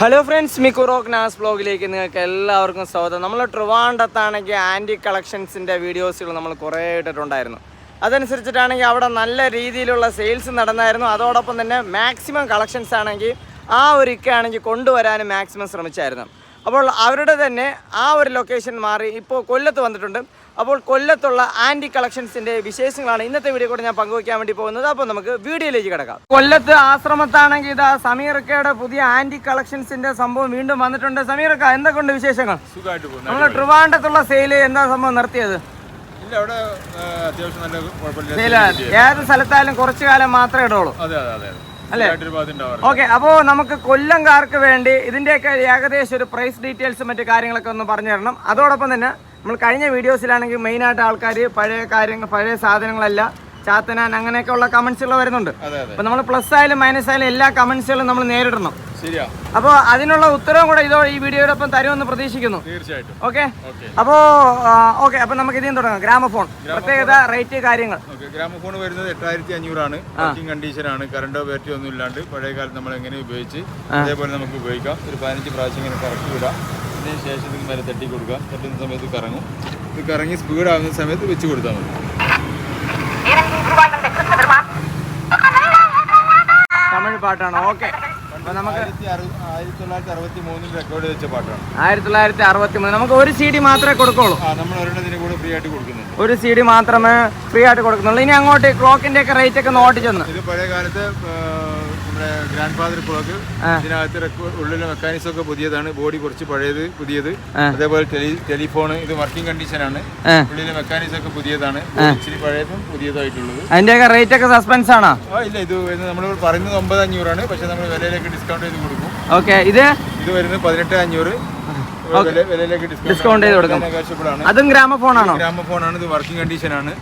Hello friends മിക്കുറോക്ക് നാസ് ബ്ലോഗിലേക്ക് നിങ്ങൾക്ക് എല്ലാവർക്കും സ്വാഗതം. നമ്മൾ ട്രിവാണ്ടത്താണെങ്കിൽ ആന്റി കളക്ഷൻസിന്റെ വീഡിയോസുകൾ നമ്മൾ കുറേ ഇട്ടിട്ടുണ്ടായിരുന്നു. അതനുസരിച്ചിട്ടാണെങ്കിൽ അവിടെ നല്ല രീതിയിലുള്ള സെയിൽസ് നടന്നായിരുന്നു. അതോടൊപ്പം തന്നെ മാക്സിമം കളക്ഷൻസ് ആണെങ്കിൽ ആ ഒരു ഇക്കാണെങ്കിൽ കൊണ്ടുവരാനും മാക്സിമം ശ്രമിച്ചായിരുന്നു. അപ്പോൾ അവരുടെ തന്നെ ആ ഒരു ലൊക്കേഷൻ മാറി ഇപ്പോൾ കൊല്ലത്ത് വന്നിട്ടുണ്ട്. അപ്പോൾ കൊല്ലത്തുള്ള ആന്റി കളക്ഷൻസിന്റെ വിശേഷങ്ങളാണ് ഇന്നത്തെ വീഡിയോ കൂടെ ഞാൻ പങ്കുവയ്ക്കാൻ വേണ്ടി പോകുന്നത്. അപ്പോൾ നമുക്ക് വീഡിയോയിലേക്ക് കിടക്കാം. കൊല്ലത്ത് ആശ്രമത്താണെങ്കിൽ ഇതാ സമീറക്കയുടെ പുതിയ ആന്റി കളക്ഷൻസിന്റെ സംഭവം വീണ്ടും വന്നിട്ടുണ്ട്. സമീറക്ക എന്തൊക്കെയുണ്ട് വിശേഷങ്ങൾ? നമ്മൾ ട്രിവാൻഡത്തുള്ള സെയിൽ എന്താ സംഭവം നിർത്തിയത്? ഏത് സ്ഥലത്തായാലും കുറച്ചു കാലം മാത്രമേ ഇടുള്ളൂ. അല്ലേ? ഓക്കെ അപ്പോ നമുക്ക് കൊല്ലംകാർക്ക് വേണ്ടി ഇതിന്റെയൊക്കെ ഏകദേശം ഒരു പ്രൈസ് ഡീറ്റെയിൽസും മറ്റു കാര്യങ്ങളൊക്കെ ഒന്ന് പറഞ്ഞു തരണം. അതോടൊപ്പം തന്നെ നമ്മൾ കഴിഞ്ഞ വീഡിയോസിലാണെങ്കിൽ മെയിനായിട്ട് ആൾക്കാർ പഴയ കാര്യങ്ങൾ പഴയ സാധനങ്ങളല്ല ചാത്തനാൻ അങ്ങനെയൊക്കെ ഉള്ള കമൻസുകൾ വരുന്നുണ്ട്. അപ്പോൾ നമ്മൾ പ്ലസ് ആയാലും മൈനസ് ആയാലും എല്ലാ കമൻസുകളും നമ്മൾ നേരിടണം. അപ്പോൾ അതിനുള്ള ഉത്തരവും കൂടെ ഇതോ ഈ വീഡിയോടൊപ്പം തരുമെന്ന് പ്രതീക്ഷിക്കുന്നു. തീർച്ചയായിട്ടും. ഓക്കെ അപ്പോ ഓക്കെ അപ്പൊ നമുക്ക് ഇതിന് തുടങ്ങാം. ഗ്രാമഫോൺ പ്രത്യേകത റേറ്റ് കാര്യങ്ങൾ. ഗ്രാമഫോൺ വരുന്നത് എട്ടായിരത്തി അഞ്ഞൂറാണ്. വർക്കിംഗ് കണ്ടീഷനാണ് കറണ്ടോ ബാറ്ററി ഒന്നും ഇല്ലാണ്ട് പഴയ കാലത്ത് നമ്മൾ എങ്ങനെ ഉപയോഗിച്ച് അതേപോലെ നമുക്ക് ഉപയോഗിക്കാം. ഒരു പതിനഞ്ച് പ്രാവശ്യം ഇങ്ങനെ കറക്കി വിടാം. അതിന് ശേഷം നിങ്ങൾ മേലെ തട്ടി കൊടുക്കാം തട്ടുന്ന സമയത്ത് കറങ്ങും. ഇത് കറങ്ങി സ്പീഡ് ആകുന്ന സമയത്ത് വെച്ച് കൊടുത്താൽ മതി. തമിഴ് പാട്ടാണ്. ഓക്കെ. ആയിരത്തി തൊള്ളായിരത്തി അറുപത്തി മൂന്നിൽ റെക്കോർഡ് വെച്ച പാട്ടാണ്. ആയിരത്തി തൊള്ളായിരത്തി അറുപത്തി മൂന്ന് നമുക്ക് ഒരു സി ഡി മാത്രമേ കൊടുക്കുള്ളൂ. നമ്മൾ ഒരെണ്ണത്തിന് കൂടെ ഫ്രീ ആയിട്ട് കൊടുക്കുന്നുണ്ട്. ഒരു സി ഡി മാത്രമേ ഫ്രീ ആയിട്ട് കൊടുക്കുന്നുള്ളൂ. ഇനി അങ്ങോട്ട് ക്ലോക്കിന്റെ ഒക്കെ റേറ്റ് ഒക്കെ നോട്ട് ചെന്ന് ഇത് പഴയ കാലത്ത് നമ്മുടെ ഗ്രാൻഡ് ഫാദർ ക്ലോക്ക് ഇതിനകത്ത് ഉള്ളിലെ മെക്കാനിക്സ് ഒക്കെ പുതിയതാണ്. ബോഡി കുറച്ച് പഴയത് പുതിയത്. അതേപോലെ ടെലി ടെലിഫോൺ ഇത് വർക്കിംഗ് കണ്ടീഷൻ ആണ്. ഉള്ളിലെ മെക്കാനിക്സ് ഒക്കെ പുതിയതാണ്. ഇച്ചിരി പഴയതും പുതിയതായിട്ടുള്ളത്. അതിന്റെ റേറ്റ് ഒക്കെ സസ്പെൻസ് ആണോ? ഇല്ല ഇത് നമ്മൾ പറയുന്നത് ഒമ്പത് അഞ്ഞൂറാണ് പക്ഷെ നമ്മൾ വിലയിലേക്ക് ഡിസ്കൗണ്ട് ചെയ്ത് കൊടുക്കും. ഓക്കെ ഇത്? ഇത് വരുന്നത് പതിനെട്ട് അഞ്ഞൂറ്. Discount ചെയ്ത് കൊടുക്കും. അതും ഗ്രാമഫോൺ ആണോ. ഗ്രാമഫോൺ ആണ് ഇത് വർക്കിംഗ് കണ്ടീഷൻ ആണ്.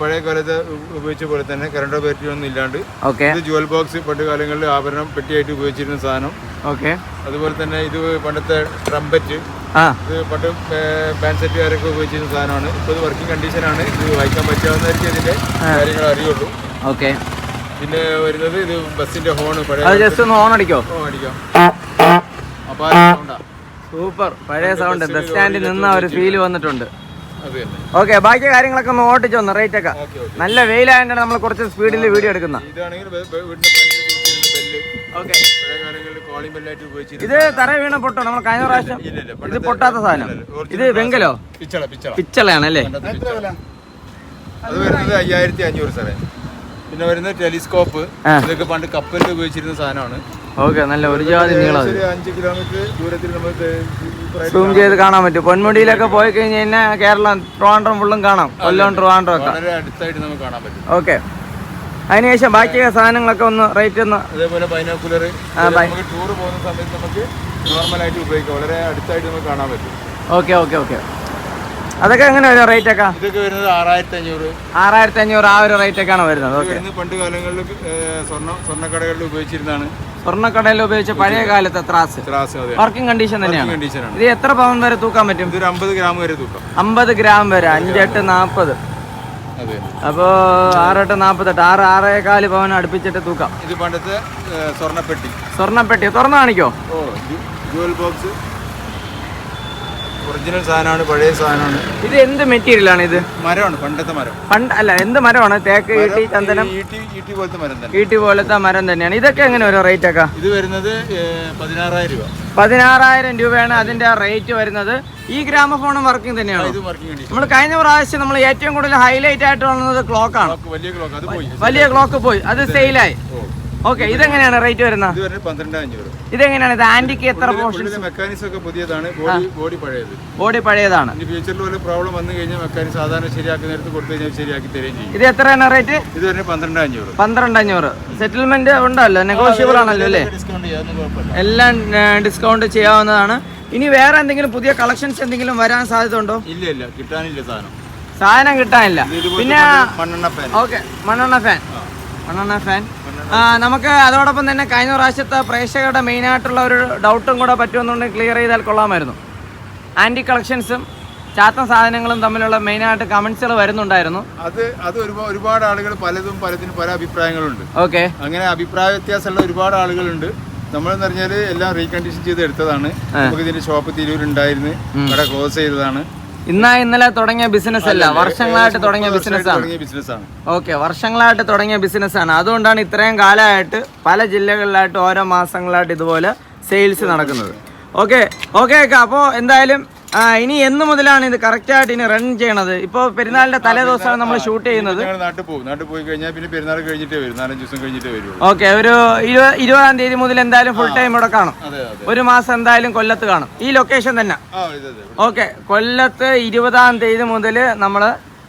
പഴയ കാലത്ത് ഉപയോഗിച്ച പോലെ തന്നെ കറണ്ടോ ബാറ്ററി ഒന്നും ഇല്ലാണ്ട്. ഓക്കെ. ഇത് ജുവൽ ബോക്സ് പണ്ട് കാലങ്ങളിൽ ആഭരണം പെട്ടിയായിട്ട് ഉപയോഗിച്ചിരുന്ന സാധനം. ഓക്കെ. അതുപോലെ തന്നെ ഇത് പണ്ടത്തെ ട്രംപറ്റ് ആ. ഇത് പണ്ട് ബാൻഡ് സെറ്റുകാരൊക്കെ ഉപയോഗിച്ചിരുന്ന സാധനമാണ്. ഇപ്പോൾ ഇത് വർക്കിംഗ് കണ്ടീഷൻ ആണ്. ഇത് വായിക്കാൻ പറ്റാവുന്നതായിരിക്കും ഇതിന്റെ കാര്യങ്ങൾ അറിയുള്ളൂ. ഓക്കെ. പിന്നെ വരുന്നത് ഇത് ബസ്സിന്റെ ഹോൺ പഴയ അത് ജസ്റ്റ് ഒന്ന് ഹോൺ അടിക്കോ? ഹോൺ അടിക്കോ. അപ്പോൾ സൂപ്പർ. പഴയ സൗണ്ട് ബസ് സ്റ്റാൻഡിൽ നിന്ന ഒരു ഫീൽ വന്നിട്ടുണ്ട്. ഓക്കെ ബാക്കി കാര്യങ്ങളൊക്കെ ഒന്ന് ഓട്ടിച്ചു വന്നു റേറ്റ് ഒക്കെ. നല്ല വെയിലായതുകൊണ്ടാണ് നമ്മൾ കുറച്ച് സ്പീഡിൽ വീഡിയോ എടുക്കുന്ന ഇത് തറ വീണ പൊട്ടോ? നമ്മൾ കഴിഞ്ഞ പ്രാവശ്യം ഇത് പൊട്ടാത്ത സാധനം. ഇത് വെങ്കലോ? പിച്ചള പിച്ചള. പിച്ചളയാണ് അല്ലേ. അത് വരുന്നത് അയ്യായിരത്തി അഞ്ഞൂറ് സാറേ. പിന്നെ വരുന്ന ടെലിസ്കോപ്പ്. ഇതൊക്കെ പണ്ട് കപ്പലിൽ ഉപയോഗിച്ചിരുന്ന സാധനമാണ്. ഓക്കെ നല്ല ഒരു ജാതി നീളം അഞ്ച് കിലോമീറ്റർ ദൂരത്തിൽ നമുക്ക് സൂം ചെയ്ത് കാണാൻ പറ്റും. പൊന്മുടിയിലൊക്കെ പോയി കഴിഞ്ഞ് കഴിഞ്ഞാൽ കേരളം ട്രിവാൻഡ്രം ഫുള്ളും കാണാം. കൊല്ലം ട്രിവാൻഡ്രം ഒക്കെ. വളരെ അടുത്തായിട്ട് നമുക്ക് കാണാൻ പറ്റും. ഓക്കെ. അതിനുശേഷം ബാക്കി സാധനങ്ങളൊക്കെ ഒന്ന് റേറ്റ് ഒന്ന് അതേപോലെ ബൈനോക്കുലർ നമുക്ക് ടൂർ പോകുന്ന സമയത്ത് നമുക്ക് നോർമലായിട്ട് ഉപയോഗിക്കാം. വളരെ അടുത്തായിട്ട് നമുക്ക് കാണാൻ പറ്റും. Okay okay okay. അതൊക്കെ എങ്ങനെ വരും റേറ്റ് ഒക്കെ? ഇതൊക്കെ വരുന്നത് ആറായിരത്തി അഞ്ഞൂറ് ആറായിരത്തി അഞ്ഞൂറ് ആ ഒരു റേറ്റ് ഒക്കെയാണ് വരുന്നത്. ഇത് ഓക്കെ. വരുന്നത് പണ്ട് കാലങ്ങളിൽ സ്വർണ സ്വർണക്കടകളിൽ ഉപയോഗിച്ചിരുന്നതാണ്. സ്വർണക്കടയിൽ ഉപയോഗിച്ച പഴയ കാലത്തെ ത്രാസ്. ത്രാസ് അതെ വർക്കിംഗ് കണ്ടീഷൻ തന്നെയാണ്. കണ്ടീഷനാണ് ഇത് എത്ര പവൻ വരെ തൂക്കാൻ പറ്റും? ഇതൊരു അമ്പത് ഗ്രാം വരെ തൂക്കാം. അമ്പത് ഗ്രാം വരെ അഞ്ചെട്ട് നാൽപ്പത് അതെ. അപ്പോൾ ആറെട്ട് നാപ്പത്തെട്ട് ആറ് ആറേകാൽ പവൻ അടുപ്പിച്ചിട്ട് തൂക്കാം. ഇത് പണ്ടത്തെ സ്വർണപ്പെട്ടി. സ്വർണപ്പെട്ടി. തുറന്നു കാണിക്കോ? ജുവൽ ബോക്സ്. ഒറിജിനൽ സാധനമാണ് പഴയ സാധനമാണ്. ഇത് എന്ത് മെറ്റീരിയൽ ആണ് ഇത്? മരമാണ് പണ്ടത്തെ മരം. പണ്ട് അല്ല എന്ത് മരമാണ്? തേക്ക് ഈട്ടി ചന്ദനം? ഈട്ടി ഈട്ടി പോലത്തെ മരം തന്നെ. ഈട്ടി പോലത്തെ മരം തന്നെയാണ്. ഇതൊക്കെ എങ്ങനെ ഓരോ റേറ്റ് ഒക്കെ? ഇത് വരുന്നത് പതിനാറായിരം രൂപ. പതിനാറായിരം രൂപയാണ് അതിന്റെ റേറ്റ് വരുന്നത്. ഈ ഗ്രാമഫോണും വർക്കിംഗ് തന്നെയാണ്? നമ്മൾ കഴിഞ്ഞ പ്രാവശ്യം നമ്മൾ ഏറ്റവും കൂടുതൽ ഹൈലൈറ്റ് ആയിട്ട് വന്നത് ക്ലോക്കാണ് വലിയ ക്ലോക്ക് പോയി. വലിയ ക്ലോക്ക് പോയി. അത് സെയിലായി ഓക്കെ ഇതെങ്ങനെയാണ് റേറ്റ് വരുന്നത്? ഇതെങ്ങനെയാണ്? ഇത് ആന്റിക്ക് എത്ര പോർഷൻ മെക്കാനിസം ഒക്കെ പുതിയതാണ്. ബോഡി ബോഡി പഴയത്. ബോഡി പഴയതാണ്. ഫ്യൂച്ചറിൽ വല്ല പ്രോബ്ലം വന്നു കഴിഞ്ഞാൽ മെക്കാനിക് സാധാരണ ശരിയാക്കി നേരത്ത് കൊടുത്തു കഴിഞ്ഞാൽ ശരിയാക്കി തരികയും ചെയ്യും. ഇത് എത്രയാണ് റേറ്റ് ഇത് വരുന്നത് പന്ത്രണ്ട് അഞ്ഞൂറ് പന്ത്രണ്ട് അഞ്ഞൂറ് സെറ്റിൽമെന്റ് ഉണ്ടല്ലോ. നെഗോഷ്യബിൾ ആണല്ലോ അല്ലേ? എല്ലാം ഡിസ്കൗണ്ട് ചെയ്യാവുന്നതാണ്. ഇനി വേറെ എന്തെങ്കിലും പുതിയ കളക്ഷൻസ് എന്തെങ്കിലും വരാൻ സാധ്യത ഉണ്ടോ ഇല്ല ഇല്ല. കിട്ടാനില്ല സാധനം. സാധനം കിട്ടാനില്ല. പിന്നെ മണ്ണ്- മണ്ണെണ്ണ ഫാൻ ഓക്കെ മണ്ണെണ്ണ ഫാൻ മണ്ണെണ്ണ ഫാൻ നമുക്ക് അതോടൊപ്പം തന്നെ കഴിഞ്ഞ പ്രാവശ്യത്തെ പ്രേക്ഷകരുടെ മെയിനായിട്ടുള്ള ഒരു ഡൗട്ടും കൂടെ പറ്റുമെന്നുണ്ടെങ്കിൽ ക്ലിയർ ചെയ്താൽ കൊള്ളാമായിരുന്നു. ആന്റി കളക്ഷൻസും ചാത്ത സാധനങ്ങളും തമ്മിലുള്ള മെയിനായിട്ട് കമൻസുകൾ വരുന്നുണ്ടായിരുന്നു. അത് അത് ഒരുപാട് ആളുകൾ പലതും പലതിനും പല അഭിപ്രായങ്ങളുണ്ട്. ഓക്കെ അങ്ങനെ അഭിപ്രായ വ്യത്യാസമുള്ള ഒരുപാട് ആളുകളുണ്ട്. നമ്മളെന്ന് പറഞ്ഞാൽ എല്ലാം റീകണ്ടീഷൻ ചെയ്ത് എടുത്തതാണ്. നമുക്ക് ഇതിന്റെ ഷോപ്പ് തിരൂരുണ്ടായിരുന്നു. ഇവിടെ ക്ലോസ് ചെയ്തതാണ്. ഇന്നാ ഇന്നലെ തുടങ്ങിയ ബിസിനസ് അല്ല. വർഷങ്ങളായിട്ട് തുടങ്ങിയ ബിസിനസ് ആണ്. ഓക്കെ വർഷങ്ങളായിട്ട് തുടങ്ങിയ ബിസിനസ് ആണ്. അതുകൊണ്ടാണ് ഇത്രയും കാലമായിട്ട് പല ജില്ലകളിലായിട്ട് ഓരോ മാസങ്ങളായിട്ട് ഇതുപോലെ സെയിൽസ് നടക്കുന്നത്. ഓക്കെ ഓക്കെ അക്ക അപ്പോൾ എന്തായാലും ആ, ഇനി എന്ന് മുതലാണ് ഇത് കറക്റ്റ് ആയിട്ട് ഇനി റൺ ചെയ്യണത്? ഇപ്പൊ പെരുന്നാളിന്റെ തലേ ദിവസമാണ് നമ്മൾ ഷൂട്ട് ചെയ്യുന്നത്. നാട്ടിൽ പോകും. നാട്ടിൽ പോയി കഴിഞ്ഞാൽ പിന്നെ പെരുന്നാൾ കഴിഞ്ഞിട്ടേ വരും. നാലഞ്ച് ദിവസം കഴിഞ്ഞിട്ടേ വരും ഓക്കെ ഒരു ഇരുപ- ഇരുപതാം തീയതി മുതൽ എന്തായാലും ഫുൾ ടൈം ഇവിടെ കാണും. ഒരു മാസം എന്തായാലും കൊല്ലത്ത് കാണും. ഈ ലൊക്കേഷൻ തന്നെ. ഓക്കെ കൊല്ലത്ത് ഇരുപതാം തീയതി മുതൽ നമ്മൾ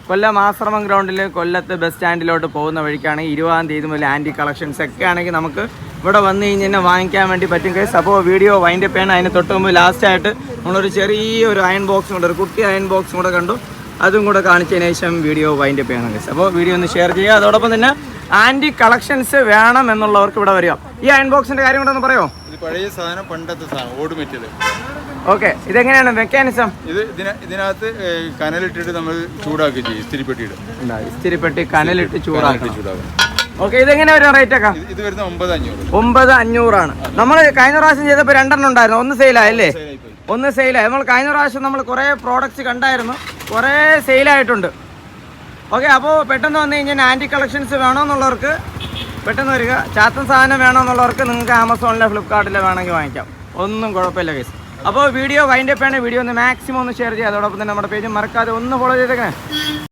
കൊല്ലം ആശ്രമം ഗ്രൗണ്ടിൽ കൊല്ലത്ത് ബസ് സ്റ്റാൻഡിലോട്ട് പോകുന്ന വഴിക്കാണെങ്കിൽ ഇരുപതാം തീയതി മുതൽ ആന്റി കളക്ഷൻസ് ഒക്കെ ആണെങ്കിൽ നമുക്ക് ഇവിടെ വന്നു കഴിഞ്ഞ് തന്നെ വാങ്ങിക്കാൻ വേണ്ടി പറ്റും. കേസ് അപ്പോൾ വീഡിയോ വൈൻഡപ്പ് ചെയ്യണം. അതിന് തൊട്ട് മുമ്പ് ലാസ്റ്റായിട്ട് നമ്മളൊരു ചെറിയൊരു അയൺ ബോക്സും കൂടെ ഒരു കുട്ടി അയൺ ബോക്സും കൂടെ കണ്ടു. അതും കൂടെ കാണിച്ചതിന് ശേഷം വീഡിയോ വൈൻഡപ്പ് ചെയ്യണം കേസ് അപ്പോൾ വീഡിയോ ഒന്ന് ഷെയർ ചെയ്യുക. അതോടൊപ്പം തന്നെ ആന്റി കളക്ഷൻസ് വേണം എന്നുള്ളവർക്ക് ഇവിടെ വരിക. ഈ അയൺ ബോക്സിന്റെ കാര്യം കൂടെ ഒന്ന് പറയുമോ ഇത് പഴയ സാധനം പണ്ടത്തെ സാധനം ഓട് മെറ്റീരിയൽ ഓക്കെ ഇതെങ്ങനെയാണ്? മെക്കാനിസം ഇത് ഇതിന ഇതിനകത്ത് കനലിട്ടിട്ട് നമ്മൾ ചൂടാക്കി ചെയ്യും ഇസ്തിരിപ്പെട്ടിയിട്ട് ഇസ്തിരിപ്പെട്ടി കനലിട്ട് ചൂടാക്കി ചൂടാക്കണം. ഓക്കെ ഇതെങ്ങനെ വരും റേറ്റ് ഒക്കെ? ഇത് വരുന്ന ഒമ്പത് അഞ്ഞൂറ്. ഒമ്പത് അഞ്ഞൂറാണ്. നമ്മൾ കഴിഞ്ഞ പ്രാവശ്യം ചെയ്തപ്പോൾ രണ്ടെണ്ണം ഉണ്ടായിരുന്നു. ഒന്ന് സെയിലായല്ലേ. ഒന്ന് സെയിലായി നമ്മൾ കഴിഞ്ഞ പ്രാവശ്യം നമ്മൾ കുറേ പ്രോഡക്റ്റ്സ് കണ്ടായിരുന്നു. കുറേ സെയിലായിട്ടുണ്ട് ഓക്കെ അപ്പോൾ പെട്ടെന്ന് വന്നു കഴിഞ്ഞാൽ ആന്റി കളക്ഷൻസ് വേണമെന്നുള്ളവർക്ക് പെട്ടെന്ന് വരിക. ചാത്തൻ സാധനം വേണമെന്നുള്ളവർക്ക് നിങ്ങൾക്ക് ആമസോണിലെ ഫ്ലിപ്കാർട്ടിലെ വേണമെങ്കിൽ വാങ്ങിക്കാം. ഒന്നും കുഴപ്പമില്ല കേസ് അപ്പോൾ വീഡിയോ വൈൻഡപ്പ് ആണ്. വീഡിയോ ഒന്ന് മാക്സിമം ഒന്ന് ഷെയർ ചെയ്യുക. അതോടൊപ്പം തന്നെ നമ്മുടെ പേജ് മറക്കാതെ ഒന്ന് ഫോളോ ചെയ്തേക്കണേ.